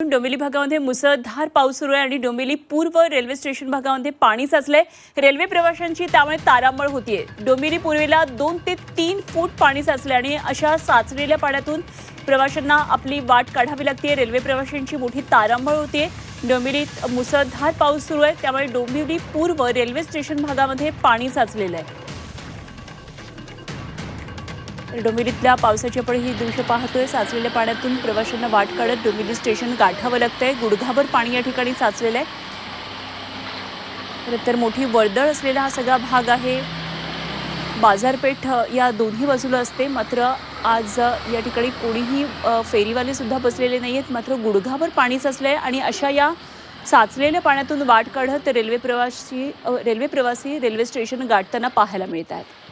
डोंबिवली भागामध्ये मुसळधार पाऊस सुरू आहे आणि डोंबिवली पूर्व रेल्वे स्टेशन भागामध्ये पाणी साचलंय. रेल्वे प्रवाशांची त्यामुळे तारांबळ होतीये. डोंबिवली पूर्वेला दोन ते तीन फूट पाणी साचले आणि अशा साचलेल्या पाण्यातून प्रवाशांना आपली वाट काढावी लागते रेल्वे प्रवाशांची मोठी तारांबळ होतीये. डोंबिवलीत मुसळधार पाऊस सुरू आहे. त्यामुळे डोंबिवली पूर्व रेल्वे स्टेशन भागामध्ये पाणी साचलेलं आहे. डोंबिवलीतल्या पावसाची आपण ही दृश्य पाहतोय. साचलेल्या पाण्यातून प्रवाशांना वाट काढत डोंबिवली स्टेशन गाठावं लागतंय. गुडघाभर पाणी या ठिकाणी साचलेलं आहे तर मोठी वर्दळ असलेला हा सगळा भाग आहे. बाजारपेठ या दोन्ही बाजूला असते. मात्र आज या ठिकाणी कोणीही फेरीवाले सुद्धा बसलेले नाही आहेत मात्र गुडघाभर पाणी साचलंय आणि अशा या साचलेल्या पाण्यातून वाट काढत रेल्वे प्रवासी रेल्वे प्रवासी रेल्वे स्टेशन गाठताना पाहायला मिळत आहेत